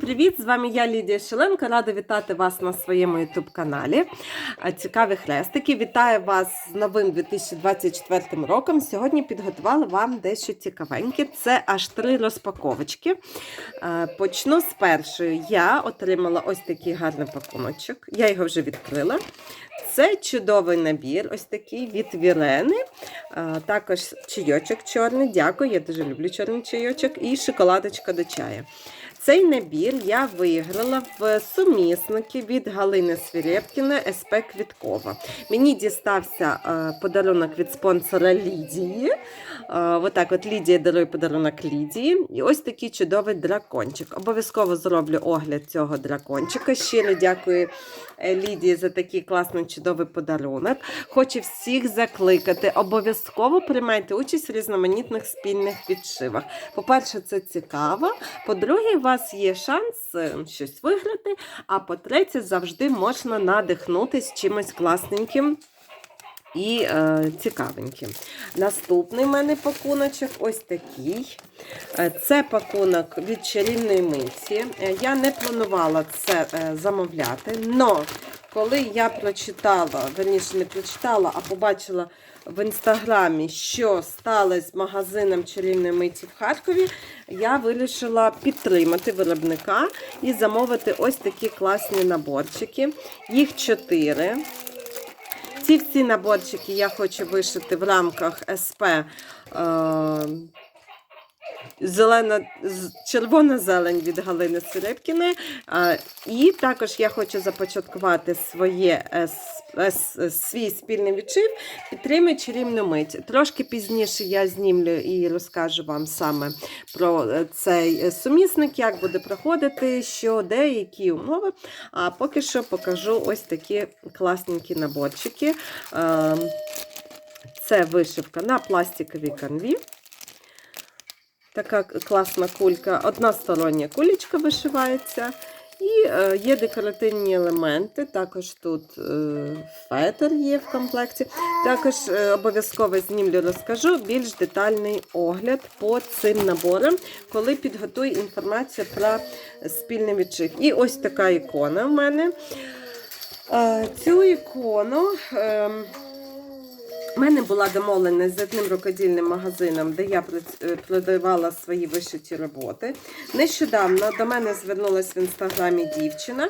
Привіт, з вами я Лідія Шеленко. Рада вітати вас на своєму youtube каналі. Цікаві хрестики. Вітаю вас з новим 2024 роком. Сьогодні підготувала вам дещо цікавеньке. Це аж три розпаковочки. Почну з першої. Я отримала ось такий гарний пакуночок. Я його вже відкрила. Це чудовий набір, ось такий від Вірени. Також чайочок чорний. Дякую, я дуже люблю чорний чайочок. І шоколадочка до чаю. Цей набір я виграла в сумісники від Галини Свірєпкіна СП Квіткова. Мені дістався е, подарунок від спонсора Лідії. Е, отак от Лідія дарує подарунок Лідії. І ось такий чудовий дракончик. Обов'язково зроблю огляд цього дракончика. Щиро дякую Лідії за такий класний чудовий подарунок. Хочу всіх закликати. Обов'язково приймайте участь в різноманітних спільних відшивах. По-перше, це цікаво. По-друге, у вас є шанс е, щось виграти. А по-третє, завжди можна надихнутися чимось класненьким. І е, цікавеньким. Наступний в мене пакуночок ось такий. Е, Це пакунок від чарівної митці. Е, Я не планувала це е, замовляти, але коли я прочитала, верніше не прочитала, а побачила в інстаграмі, що сталося з магазином чарівної митці в Харкові, я вирішила підтримати виробника і замовити ось такі класні наборчики. Їх чотири. Ці всі наборчики я хочу вишити в рамках СП е, зелена, червона зелень від Галини Серебкіної. Е, і також я хочу започаткувати своє ес- свій спільний відчив підтримує чарівну мить. Трошки пізніше я знімлю і розкажу вам саме про е, цей сумісник, як буде проходити, що, де, які умови. А поки що покажу ось такі класненькі наборчики. Е, Це вишивка на пластиковій канві. Така класна кулька, одностороння кулечка вишивається. І е, є декоративні елементи. Також тут е, фетр є в комплекті. Також е, обов'язково знімлю розкажу більш детальний огляд по цим наборам, коли підготую інформацію про спільний відчив. І ось така ікона в мене. Цю ікону. У мене була домовленість з одним рукодільним магазином, де я е, продавала свої вишиті роботи. Нещодавно до мене звернулася в інстаграмі дівчина,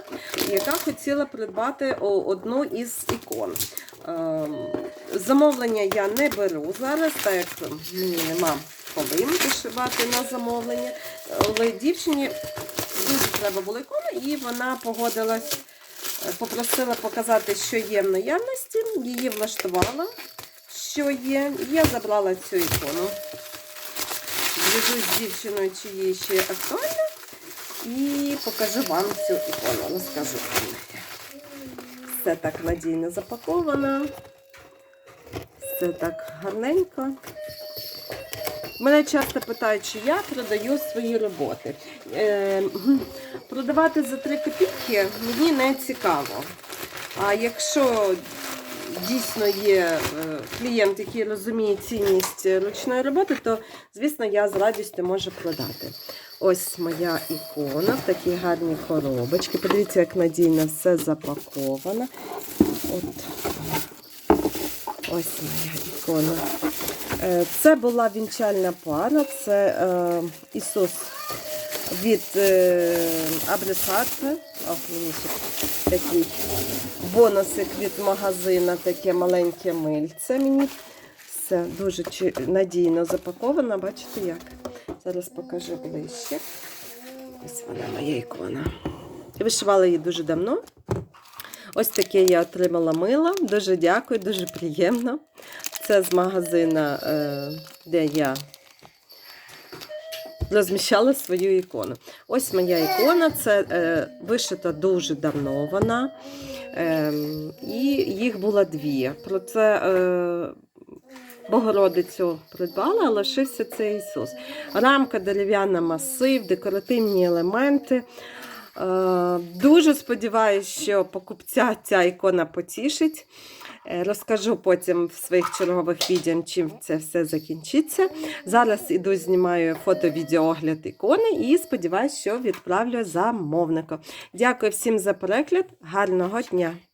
яка хотіла придбати одну із ікон. Ем, Замовлення я не беру зараз, так як мені нема коли вишивати на замовлення. Але дівчині дуже треба була ікона, і вона погодилась, е, попросила показати, що є в наявності. Її влаштувала що є. Я забрала цю ікону. Зв'яжусь з дівчиною, чи її ще актуально. І покажу вам цю ікону. Розкажу. Все так надійно запаковано. Все так гарненько. Мене часто питають, чи я продаю свої роботи. Е, продавати за 3 копійки мені не цікаво. А якщо дійсно є е, клієнт, який розуміє цінність ручної роботи, то, звісно, я з радістю можу продати. Ось моя ікона в такій гарній коробочці. Подивіться, як надійно все запаковано. От. Ось моя ікона. Е, Це була вінчальна пара, це е, Ісус від е, мені ще такий бонусик від магазина, таке маленьке мильце мені. Все дуже надійно запаковано. Бачите як? Зараз покажу ближче. Ось вона моя ікона. Вишивала її дуже давно. Ось таке я отримала мило. Дуже дякую, дуже приємно. Це з магазина, е, де я розміщала свою ікону. Ось моя ікона, це е, вишита дуже давно вона. Е, і їх було дві. Про це е, Богородицю придбала, лишився цей Ісус. Рамка, дерев'яна масив, декоративні елементи. Е, Дуже сподіваюся, що покупця ця ікона потішить. Е, Розкажу потім в своїх чергових відео, чим це все закінчиться. Зараз іду, знімаю фото-відеоогляд ікони і сподіваюся, що відправлю замовнику. Дякую всім за перегляд. Гарного дня!